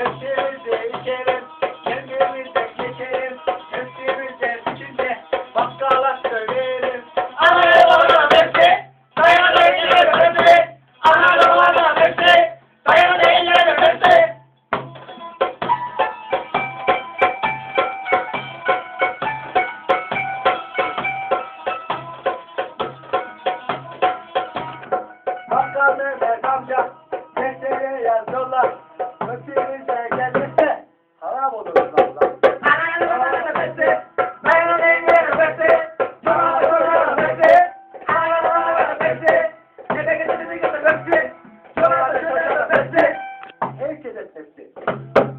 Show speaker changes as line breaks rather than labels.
içerim, kendimizde geçerim, üstümüzde biçimde bakkala söylerim. Anadolu bana bekle, dayanı ellere bekle, Anadolu bana bekle, dayanı ellere bekle. Bakkal Mehmet amca, That's it.